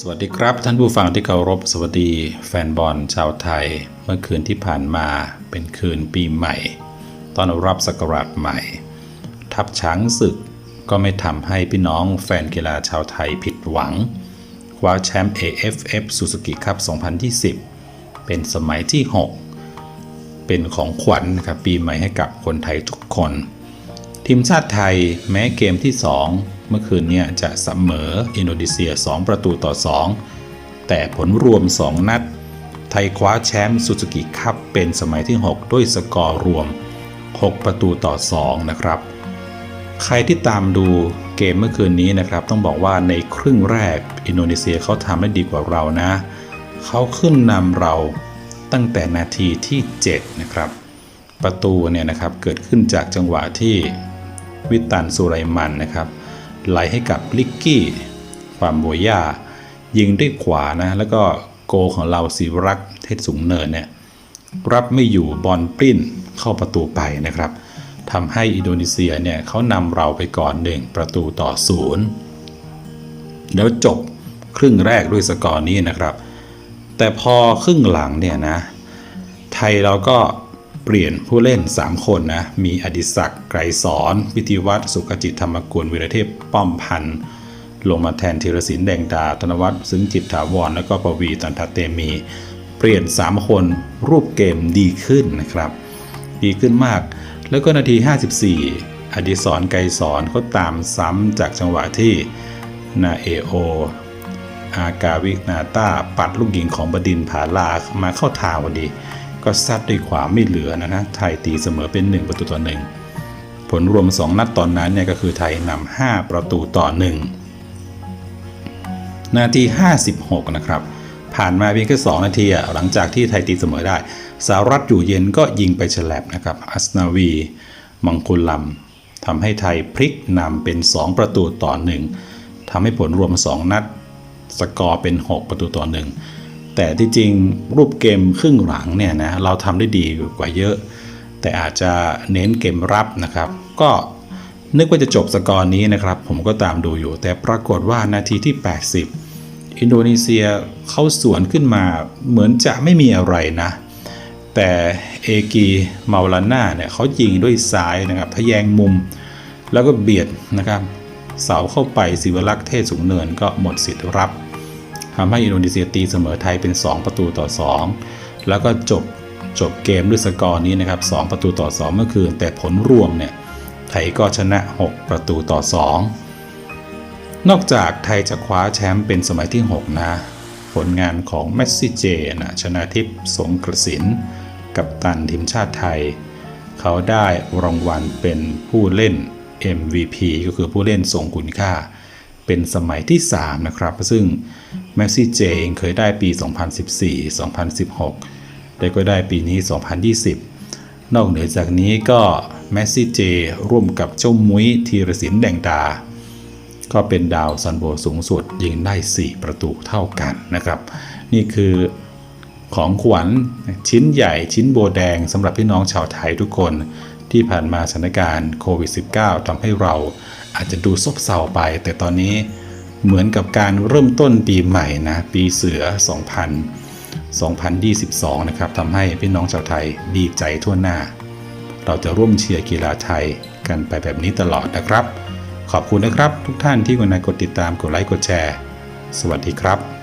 สวัสดีครับ ท่านผู้ฟังที่เคารพสวัสดีแฟนบอลชาวไทย เมื่อคืนที่ผ่านมาเป็นคืนปีใหม่ต้อนรับศักราชใหม่ ทัพช้างศึกก็ไม่ทำให้พี่น้องแฟนกีฬาชาวไทยผิดหวัง คว้าแชมป์ AFF Suzuki Cup 2020 เป็นสมัยที่ 6 เป็นของขวัญนะครับปีใหม่ให้กับคนไทยทุกคน ทีมชาติไทยแม้เกมที่ 2 เมื่อคืนเนี่ยจะเสมออินโดนีเซีย 2 ประตูต่อ 2 แต่ผลรวม 2 นัด ไทยคว้าแชมป์ซูซูกิคัพเป็นสมัยที่ 6 ด้วยสกอร์รวม 6 ประตูต่อ 2 นะครับ ใครที่ตามดูเกมเมื่อคืนนี้นะครับ ต้องบอกว่าในครึ่งแรกอินโดนีเซียเขาทำได้ดีกว่าเรานะ เขาขึ้นนำเราตั้งแต่นาทีที่ 7 นะครับประตูเนี่ยนะครับเกิดขึ้นจากจังหวะที่ วิตันสุไรมันนะครับไหลให้กับลิกกี้ความโบย่า ยิงด้วยขวานะ แล้วก็โกของเราศิวรักษ์เทศสูงเนินเนี่ยรับไม่อยู่บอลปริ้นเข้าประตูไปนะครับทำให้อินโดนีเซียเนี่ยเขานำเราไปก่อนหนึ่งประตูต่อศูนย์แล้วจบครึ่งแรกด้วยสกอร์นี้นะครับ แต่พอครึ่งหลังเนี่ยนะ ไทยเราก็ เปลี่ยนผู้เล่น 3 คนนะ มีอดิศักดิ์ไกรสอนวิทิวัฒน์สุขจิตธรรมกุลวิรเทพป้อมพันธ์ลงมาแทนธีรศิลป์แดงดา ธนวัฒน์ซึ้งจิตถาวร แล้วก็ปวีตันทเตมี เปลี่ยน 3 คนรูปเกมดีขึ้นนะครับ ดีขึ้นมาก แล้วก็นาที 54 อดิศรไกรสอนเขาตามซ้ำจากจังหวะที่นาเอโออากาวิกนาตาปัดลูกยิงของบดินผาลามาเข้าทางพอดี ก็ซัดด้วยขวาไม่เหลือนะนะไทยตีเสมอเป็น 1 ประตูต่อหนึ่งผลรวม 2 นัดตอนนั้นเนี่ยก็คือไทยนำ5ประตูต่อ 1 นาที 56 นะครับ ผ่านมาเพียงแค่2นาทีหลังจากที่ไทยตีเสมอได้สารัตอยู่เย็นก็ยิงไปฉลับนะครับอัสนาวีมังคุลัมทำให้ไทยพลิกนำเป็น 2 ประตูต่อ 1ทำให้ผลรวม 2 นัด สกอร์เป็น 6 ประตูต่อหนึ่ง แต่ที่จริงรูปเกมครึ่งหลังเนี่ยนะเราทำได้ดีกว่าเยอะ แต่อาจจะเน้นเกมรับนะครับ ก็นึกว่าจะจบสกอร์นี้นะครับ ผมก็ตามดูอยู่ แต่ปรากฏว่านาทีที่ 80 อินโดนีเซียเข้าสวนขึ้นมาเหมือนจะไม่มีอะไรนะ แต่เอกีมาลาน่าเนี่ยเขายิงด้วยซ้ายนะครับทะแยงมุม แล้วก็เบียดนะครับ เสาเข้าไปศิวลักษ์เทศสูงเนินก็หมดสิทธิ์รับ ทำให้อินโดนีเซียตีเสมอไทยเป็น 2 ประตูต่อ 2 แล้วก็จบจบเกมด้วยสกอร์นี้นะครับ 2 ประตูต่อ 2 เมื่อคืน แต่ผลรวมเนี่ยไทยก็ชนะ 6 ประตูต่อ 2 นอกจากไทยจะคว้าแชมป์เป็นสมัยที่ 6 นะ ผลงานของเมสซี่เจนะชนะทิพย์สงกระสินกับตันทีมชาติไทย เขาได้รางวัลเป็นผู้เล่น MVP ก็คือผู้เล่นทรงคุณค่า เป็นสมัยที่ 3 นะครับ ซึ่งแมสซี่เจเองเคยได้ปี 2014 2016 ได้ก็ได้ปีนี้ 2020 นอกเหนือจากนี้ก็แมสซี่เจร่วมกับเจ้ามุ้ยธีรศิลป์แดงดา ก็เป็นดาวซันโบสูงสุดยิงได้ 4 ประตูเท่ากันนะครับ นี่คือของขวัญชิ้นใหญ่ชิ้นโบแดงสำหรับพี่น้องชาวไทยทุกคน ที่ผ่านมาสถานการณ์โควิด -19 ทำให้เราอาจจะดูซบเซาไป แต่ตอนนี้เหมือนกับการเริ่มต้นปีใหม่นะ ปีเสือ 2000 2022 นะครับทำให้พี่น้องชาวไทยดีใจทั่วหน้า เราจะร่วมเชียร์กีฬาไทยกันไปแบบนี้ตลอดนะครับ ขอบคุณนะครับ ทุกท่านที่กดไลค์กดติดตามกดไลค์กดแชร์ สวัสดีครับ